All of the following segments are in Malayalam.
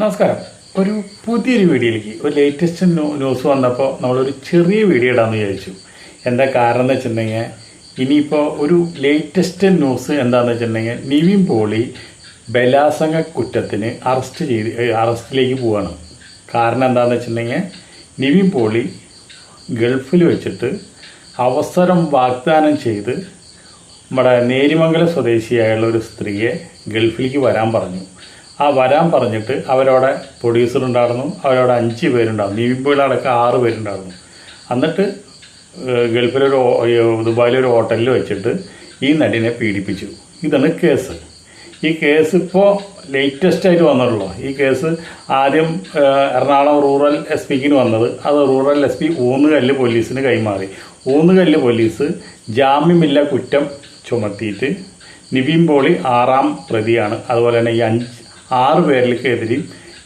നമസ്കാരം. ഒരു പുതിയൊരു വീഡിയോയിലേക്ക് ഒരു ലേറ്റസ്റ്റ് ന്യൂസ് വന്നപ്പോൾ നമ്മളൊരു ചെറിയ വീഡിയോ ഇടാമെന്ന് വിചാരിച്ചു. എന്താ കാരണം എന്ന് വെച്ചിട്ടുണ്ടെങ്കിൽ ഇനിയിപ്പോൾ ഒരു ലേറ്റസ്റ്റ് ന്യൂസ് എന്താണെന്ന് വെച്ചിട്ടുണ്ടെങ്കിൽ നിവിൻ പോളി ബലാസംഗ കുറ്റത്തിന് അറസ്റ്റ് ചെയ്ത് അറസ്റ്റിലേക്ക് പോവാണ്. കാരണം എന്താണെന്ന് വെച്ചിട്ടുണ്ടെങ്കിൽ നിവിൻ പോളി ഗൾഫിൽ വെച്ചിട്ട് അവസരം വാഗ്ദാനം ചെയ്ത് നമ്മുടെ നേരിമംഗലം സ്വദേശിയായുള്ള ഒരു സ്ത്രീയെ ഗൾഫിലേക്ക് വരാൻ പറഞ്ഞു. ആ വരാൻ പറഞ്ഞിട്ട് അവരവിടെ പ്രൊഡ്യൂസർ ഉണ്ടായിരുന്നു. അവരവിടെ അഞ്ച് പേരുണ്ടായിരുന്നു. നീവിമ്പോയിലടക്കം ആറ് പേരുണ്ടായിരുന്നു. എന്നിട്ട് ഗൾഫിലൊരു ദുബായിലൊരു ഹോട്ടലിൽ വെച്ചിട്ട് ഈ നടിനെ പീഡിപ്പിച്ചു. ഇതാണ് കേസ്. ഈ കേസ് ഇപ്പോൾ ലേറ്റസ്റ്റ് ആയിട്ട് വന്നിട്ടുള്ളൂ ഈ കേസ് ആദ്യം എറണാകുളം റൂറൽ എസ് പിക്കിന് വന്നത്. അത് റൂറൽ എസ് പി ഊന്നുകല്ല് പോലീസിന് കൈമാറി. ഊന്നുകല്ല് പോലീസ് ജാമ്യമില്ല കുറ്റം ചുമത്തിയിട്ട് നിവിൻ പോളി ആറാം പ്രതിയാണ്. അതുപോലെ തന്നെ ഈ അഞ്ച് ആറ് പേരിലേക്കെതിരെയും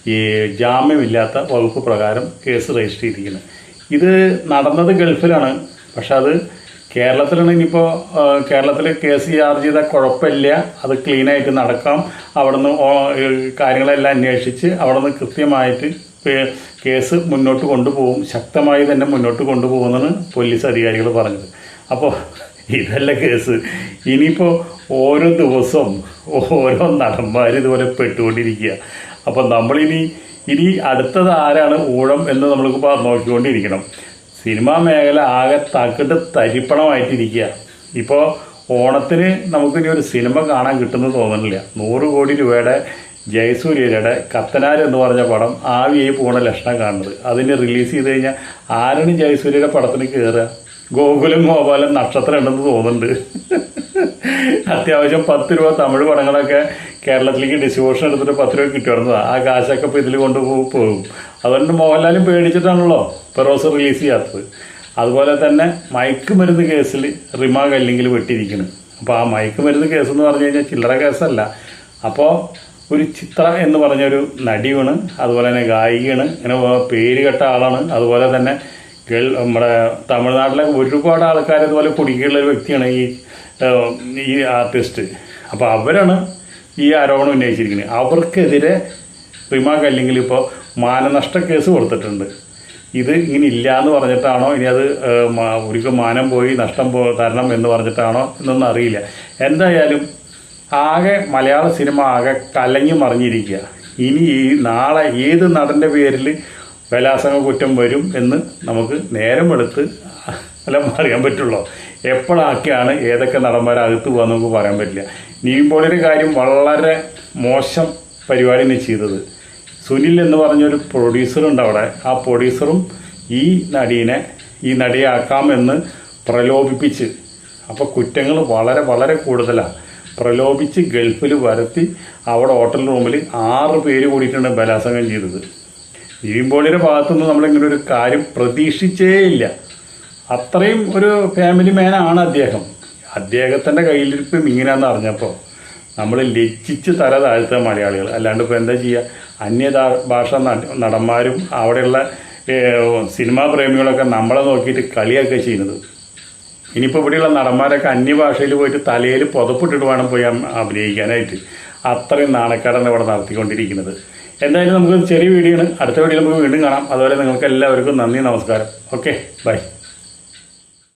ഈ ജാമ്യമില്ലാത്ത വകുപ്പ് പ്രകാരം കേസ് രജിസ്റ്റർ ചെയ്തിരിക്കുന്നത്. ഇത് നടന്നത് ഗൾഫിലാണ്. പക്ഷെ അത് കേരളത്തിലാണ് ഇനിയിപ്പോൾ കേരളത്തിൽ കേസ് ചാർജ് ചെയ്താൽ കുഴപ്പമില്ല. അത് ക്ലീനായിട്ട് നടക്കാം. അവിടുന്ന് കാര്യങ്ങളെല്ലാം അന്വേഷിച്ച് അവിടുന്ന് കൃത്യമായിട്ട് കേസ് മുന്നോട്ട് കൊണ്ടുപോകും. ശക്തമായി തന്നെ മുന്നോട്ട് കൊണ്ടുപോകുമെന്നാണ് പോലീസ് അധികാരികൾ പറഞ്ഞത്. അപ്പോൾ ഇതല്ല കേസ്. ഇനിയിപ്പോൾ ഓരോ ദിവസവും ഓരോ നടന്മാർ ഇതുപോലെ പെട്ടുകൊണ്ടിരിക്കുക. അപ്പം നമ്മളിനി ഇനി അടുത്തത് ആരാണ് ഊഴം എന്ന് നമ്മൾക്ക് നോക്കിക്കൊണ്ടിരിക്കണം. സിനിമാ മേഖല ആകെ തക്കിട്ട് തരിപ്പണമായിട്ടിരിക്കുക. ഇപ്പോൾ ഓണത്തിന് നമുക്കിനി ഒരു സിനിമ കാണാൻ കിട്ടുമെന്ന് തോന്നുന്നില്ല. നൂറ് കോടി രൂപയുടെ ജയസൂര്യയുടെ കത്തനാർ എന്ന് പറഞ്ഞ പടം ആവിയായി പോണ ലക്ഷണം കാണുന്നത്. അതിന് റിലീസ് ചെയ്ത് കഴിഞ്ഞാൽ ആരാണ് ജയസൂര്യയുടെ പടത്തിന് കയറുക ഗോകുലം ഗോപാലും നക്ഷത്രം ഉണ്ടെന്ന് തോന്നുന്നുണ്ട്. അത്യാവശ്യം പത്ത് രൂപ തമിഴ് പടങ്ങളൊക്കെ കേരളത്തിലേക്ക് ഡിസ്ട്രിബ്യൂഷൻ എടുത്തിട്ട് പത്ത് രൂപ കിട്ടുമായിരുന്നതാണ് ആ കാശൊക്കെ ഇപ്പോൾ ഇതിൽ കൊണ്ടുപോകും പോകും. അതുകൊണ്ട് മോഹൻലാലും പേടിച്ചിട്ടാണല്ലോ പെറോസ് റിലീസ് ചെയ്യാത്തത്. അതുപോലെ തന്നെ മയക്കുമരുന്ന് കേസിൽ റിമ കല്ലിങ്കിൽ വെട്ടിയിരിക്കുന്നു അപ്പോൾ ആ മയക്കുമരുന്ന് കേസ് എന്ന് പറഞ്ഞു കഴിഞ്ഞാൽ ചില്ലറ കേസല്ല. അപ്പോൾ ഒരു ചിത്ര എന്ന് പറഞ്ഞൊരു നടിയാണ്. അതുപോലെ തന്നെ ഗായികയാണ്. ഇങ്ങനെ പേര് കെട്ട ആളാണ്. അതുപോലെ തന്നെ നമ്മുടെ തമിഴ്നാട്ടിലെ ഒരുപാട് ആൾക്കാർ ഇതുപോലെ കുടുക്കിയുള്ള ഒരു വ്യക്തിയാണ് ഈ ഈ ആർട്ടിസ്റ്റ്. അപ്പോൾ അവരാണ് ഈ ആരോപണം ഉന്നയിച്ചിരിക്കുന്നത്. അവർക്കെതിരെ റിമ കല്ലിങ്കിൽ ഇപ്പോൾ മാനനഷ്ട കേസ് കൊടുത്തിട്ടുണ്ട്. ഇത് ഇങ്ങനെ ഇല്ല എന്ന് പറഞ്ഞിട്ടാണോ? ഇനി അത് ഒരിക്കൽ മാനം പോയി നഷ്ടം പോ തരണം എന്ന് പറഞ്ഞിട്ടാണോ? എന്നൊന്നും അറിയില്ല. എന്തായാലും ആകെ മലയാള സിനിമ ആകെ കലങ്ങി മറിഞ്ഞിരിക്കുക. ഇനി ഈ നാളെ ഏത് നടന്റെ പേരിൽ ബലാസംഗ കുറ്റം വരും എന്ന് നമുക്ക് നേരം എടുത്ത് എല്ലാം അറിയാൻ പറ്റുള്ളൂ. എപ്പോഴാക്കിയാണ് ഏതൊക്കെ നടന്മാരകത്ത് പോകാൻ നമുക്ക് പറയാൻ പറ്റില്ല. നീമ്പോളിയുടെ കാര്യം വളരെ മോശം പരിപാടിയാണ് ചെയ്തത്. സുനിൽ എന്ന് പറഞ്ഞൊരു പ്രൊഡ്യൂസറുണ്ട് അവിടെ. ആ പ്രൊഡ്യൂസറും ഈ നടീനെ ഈ നടിയാക്കാം എന്ന് പ്രലോഭിപ്പിച്ച് അപ്പോൾ കുറ്റങ്ങൾ വളരെ വളരെ കൂടുതലാണ് പ്രലോഭിച്ച് ഗൾഫിൽ വരുത്തി അവിടെ ഹോട്ടൽ റൂമിൽ ആറ് പേര് കൂടിയിട്ടാണ് ബലാസംഗം ചെയ്തത്. നിവിൻപോളിയുടെ ഭാഗത്തുനിന്ന് നമ്മളിങ്ങനെ ഒരു കാര്യം പ്രതീക്ഷിച്ചേ ഇല്ല അത്രയും ഒരു ഫാമിലി മാനാണ് അദ്ദേഹം. അദ്ദേഹത്തിന്റെ കയ്യിലിരിപ്പം ഇങ്ങനെയാണെന്ന് അറിഞ്ഞപ്പോൾ നമ്മൾ ലജ്ജിച്ച് തല താഴ്ത്തുക മലയാളികൾ. അല്ലാണ്ട് ഇപ്പോൾ എന്താ ചെയ്യുക അന്യ ഭാഷ നടന്മാരും അവിടെയുള്ള സിനിമാ പ്രേമികളൊക്കെ നമ്മളെ നോക്കിയിട്ട് കളിയൊക്കെ ചെയ്യുന്നത്. ഇനിയിപ്പോൾ ഇവിടെയുള്ള നടന്മാരൊക്കെ അന്യഭാഷയിൽ പോയിട്ട് തലയിൽ പുതപ്പിട്ടിട്ട് വേണം പോയി അഭിനയിക്കാനായിട്ട്. അത്രയും നാണക്കേടാണ് ഇവിടെ നടത്തിക്കൊണ്ടിരിക്കുന്നത്. എന്തായാലും നമുക്ക് ചെറിയ വീഡിയോ ആണ്. അടുത്ത വീഡിയോ നമുക്ക് വീണ്ടും കാണാം. അതുപോലെ നിങ്ങൾക്ക് എല്ലാവർക്കും നന്ദി നമസ്കാരം. Okay bye.